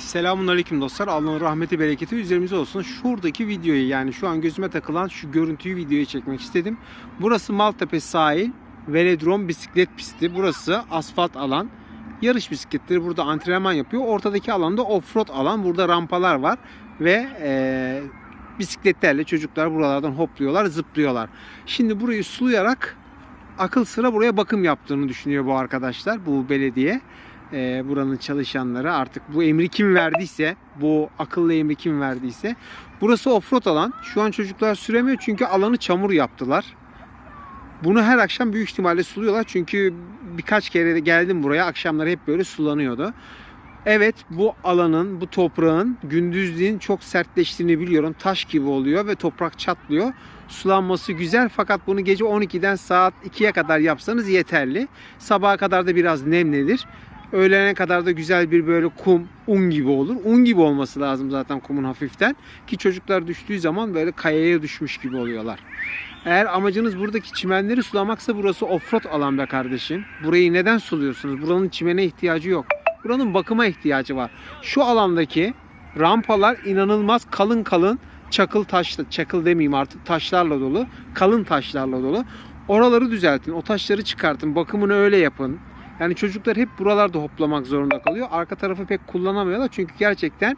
Selamun Aleyküm dostlar. Allah'ın rahmeti bereketi üzerimize olsun. Şuradaki videoyu yani şu an gözüme takılan şu görüntüyü videoya çekmek istedim. Burası Maltepe sahil velodrom bisiklet pisti. Burası asfalt alan. Yarış bisikletleri burada antrenman yapıyor. Ortadaki alanda offroad alan. Burada rampalar var ve eee, bisikletlerle çocuklar buralardan hopluyorlar, zıplıyorlar. Şimdi burayı sulayarak akıl sıra buraya bakım yaptığını düşünüyor bu arkadaşlar, bu belediye e, buranın çalışanları artık bu emri kim verdiyse bu akıllı emri kim verdiyse burası offroad alan. Şu an çocuklar süremiyor çünkü alanı çamur yaptılar. Bunu her akşam büyük ihtimalle suluyorlar çünkü birkaç kere de geldim buraya akşamları hep böyle sulanıyordu. Evet bu alanın bu toprağın gündüzliğin çok sertleştiğini biliyorum. Taş gibi oluyor ve toprak çatlıyor. Sulanması güzel fakat bunu gece 12'den saat 2'ye kadar yapsanız yeterli. Sabaha kadar da biraz nemlenir Öğlene kadar da güzel bir böyle kum, un gibi olur. Un gibi olması lazım zaten kumun hafiften. Ki çocuklar düştüğü zaman böyle kayaya düşmüş gibi oluyorlar. Eğer amacınız buradaki çimenleri sulamaksa burası offroad alan be kardeşim. Burayı neden suluyorsunuz? Buranın çimene ihtiyacı yok. Buranın bakıma ihtiyacı var. Şu alandaki rampalar inanılmaz kalın kalın çakıl taşla, çakıl demeyeyim artık taşlarla dolu. Kalın taşlarla dolu. Oraları düzeltin. O taşları çıkartın. Bakımını öyle yapın. Yani çocuklar hep buralarda hoplamak zorunda kalıyor. Arka tarafı pek kullanamıyorlar çünkü gerçekten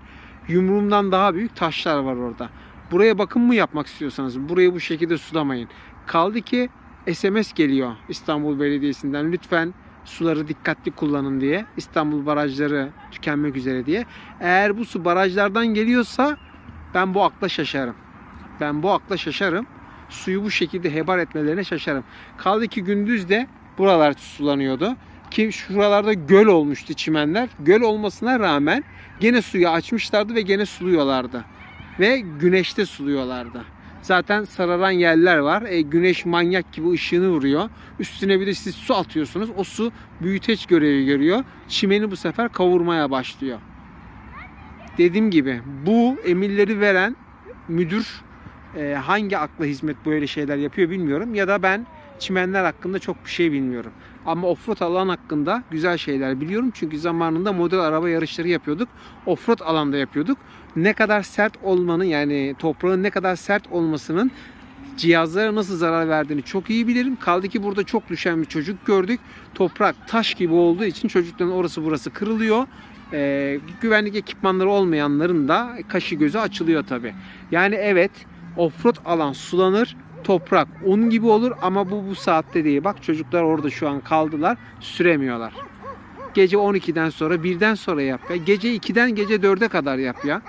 yumruğumdan daha büyük taşlar var orada. Buraya bakım mı yapmak istiyorsanız burayı bu şekilde sulamayın. Kaldı ki SMS geliyor İstanbul Belediyesi'nden lütfen suları dikkatli kullanın diye. İstanbul barajları tükenmek üzere diye. Eğer bu su barajlardan geliyorsa ben bu akla şaşarım. Ben bu akla şaşarım. Suyu bu şekilde hebar etmelerine şaşarım. Kaldı ki gündüz de buralar sulanıyordu ki şuralarda göl olmuştu çimenler. Göl olmasına rağmen gene suyu açmışlardı ve gene suluyorlardı. Ve güneşte suluyorlardı. Zaten sararan yerler var. E, güneş manyak gibi ışığını vuruyor. Üstüne bir de siz su atıyorsunuz. O su büyüteç görevi görüyor. Çimeni bu sefer kavurmaya başlıyor. Dediğim gibi bu emirleri veren müdür e, hangi akla hizmet böyle şeyler yapıyor bilmiyorum. Ya da ben çimenler hakkında çok bir şey bilmiyorum. Ama offroad alan hakkında güzel şeyler biliyorum. Çünkü zamanında model araba yarışları yapıyorduk. Offroad alanda yapıyorduk. Ne kadar sert olmanın yani toprağın ne kadar sert olmasının cihazlara nasıl zarar verdiğini çok iyi bilirim. Kaldı ki burada çok düşen bir çocuk gördük. Toprak taş gibi olduğu için çocukların orası burası kırılıyor. Ee, güvenlik ekipmanları olmayanların da kaşı gözü açılıyor tabi. Yani evet offroad alan sulanır toprak un gibi olur ama bu bu saatte değil. Bak çocuklar orada şu an kaldılar süremiyorlar. Gece 12'den sonra 1'den sonra yap ya. Gece 2'den gece 4'e kadar yap ya.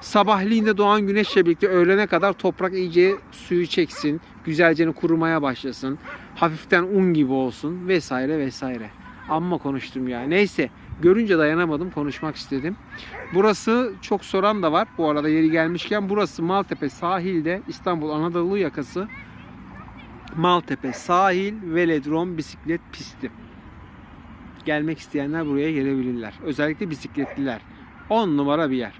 Sabahleyin doğan güneşle birlikte öğlene kadar toprak iyice suyu çeksin. Güzelce kurumaya başlasın. Hafiften un gibi olsun vesaire vesaire. Amma konuştum ya. Neyse görünce dayanamadım konuşmak istedim. Burası çok soran da var. Bu arada yeri gelmişken burası Maltepe sahilde İstanbul Anadolu yakası Maltepe sahil velodrom bisiklet pisti. Gelmek isteyenler buraya gelebilirler. Özellikle bisikletliler. 10 numara bir yer.